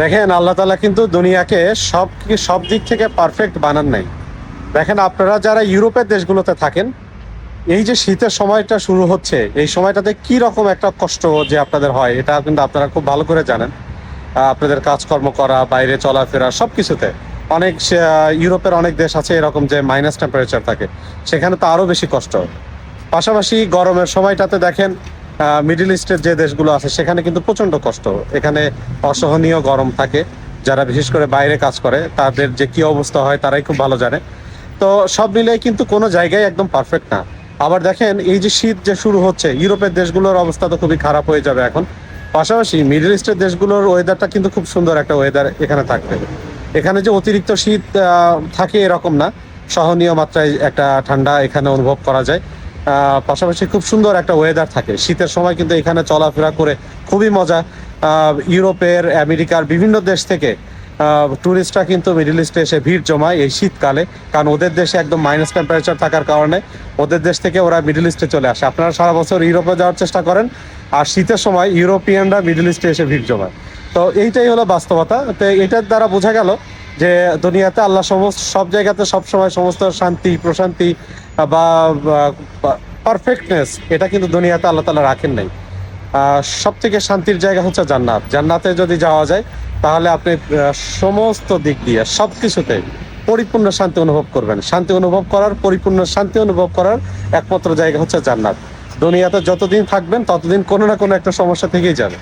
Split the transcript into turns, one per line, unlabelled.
দেখেন, আল্লাহ তালা কিন্তু দুনিয়াকে সব সব দিক থেকে পারফেক্ট বানান নাই। দেখেন, আপনারা যারা ইউরোপের দেশগুলোতে থাকেন, এই যে শীতের সময়টা শুরু হচ্ছে, এই সময়টাতে কি রকম একটা কষ্ট যে আপনাদের হয়, এটা কিন্তু আপনারা খুব ভালো করে জানেন। আপনাদের কাজকর্ম করা, বাইরে চলাফেরা সব কিছুতে অনেক ইউরোপের অনেক দেশ আছে এরকম যে মাইনাস টেম্পারেচার থাকে, সেখানে তো আরও বেশি কষ্ট। পাশাপাশি গরমের সময়টাতে দেখেন মিডল ইস্টের যে দেশগুলো আছে, সেখানে কিন্তু প্রচণ্ড কষ্ট। এখানে অসহনীয় গরম থাকে। যারা বিশেষ করে বাইরে কাজ করে, তাদের যে কি অবস্থা হয়, তারাই খুব ভালো জানে। তো সব মিলিয়ে কিন্তু কোনো জায়গায় একদম পারফেক্ট না। আবার দেখেন, এই যে শীত যে শুরু হচ্ছে, ইউরোপের দেশগুলোর অবস্থা তো খুবই খারাপ হয়ে যাবে এখন। পাশাপাশি মিডল ইস্টের দেশগুলোর ওয়েদারটা কিন্তু খুব সুন্দর একটা ওয়েদার এখানে থাকবে। এখানে যে অতিরিক্ত শীত থাকে এরকম না। সহনীয় মাত্রায় একটা ঠান্ডা এখানে অনুভব করা যায়। পাশাপাশি খুব সুন্দর একটা ওয়েদার থাকে। শীতের সময় কিন্তু এখানে চলাফেরা করে খুবই মজা। ইউরোপের, আমেরিকার বিভিন্ন দেশ থেকে টুরিস্টরা কিন্তু মিডল ইস্টে এসে ভিড় জমায় এই শীতকালে। কারণ ওদের দেশে একদম মাইনাস টেম্পারেচার থাকার কারণে ওদের দেশ থেকে ওরা মিডল ইস্টে চলে আসে। আপনারা সারা বছর ইউরোপে যাওয়ার চেষ্টা করেন। আর শীতের সময় ইউরোপিয়ানরা মিডল ইস্টে এসে ভিড় জমায়। তো এইটাই হলো বাস্তবতা। তো এটার দ্বারা বোঝা গেল যে দুনিয়াতে আল্লাহ সমস্ত, সব জায়গাতে সব সময় সমস্ত শান্তি, প্রশান্তি বা পারফেক্টনেস এটা কিন্তু দুনিয়াতে আল্লাহ তালা রাখেন নাই। সব থেকে শান্তির জায়গা হচ্ছে জান্নাত। জান্নাতে যদি যাওয়া যায়, তাহলে আপনি সমস্ত দিক দিয়ে সব কিছুতে পরিপূর্ণ শান্তি অনুভব করবেন। শান্তি অনুভব করার, পরিপূর্ণ শান্তি অনুভব করার একমাত্র জায়গা হচ্ছে জান্নাত। দুনিয়াতে যতদিন থাকবেন, ততদিন কোনো না কোনো একটা সমস্যা থেকেই যাবে।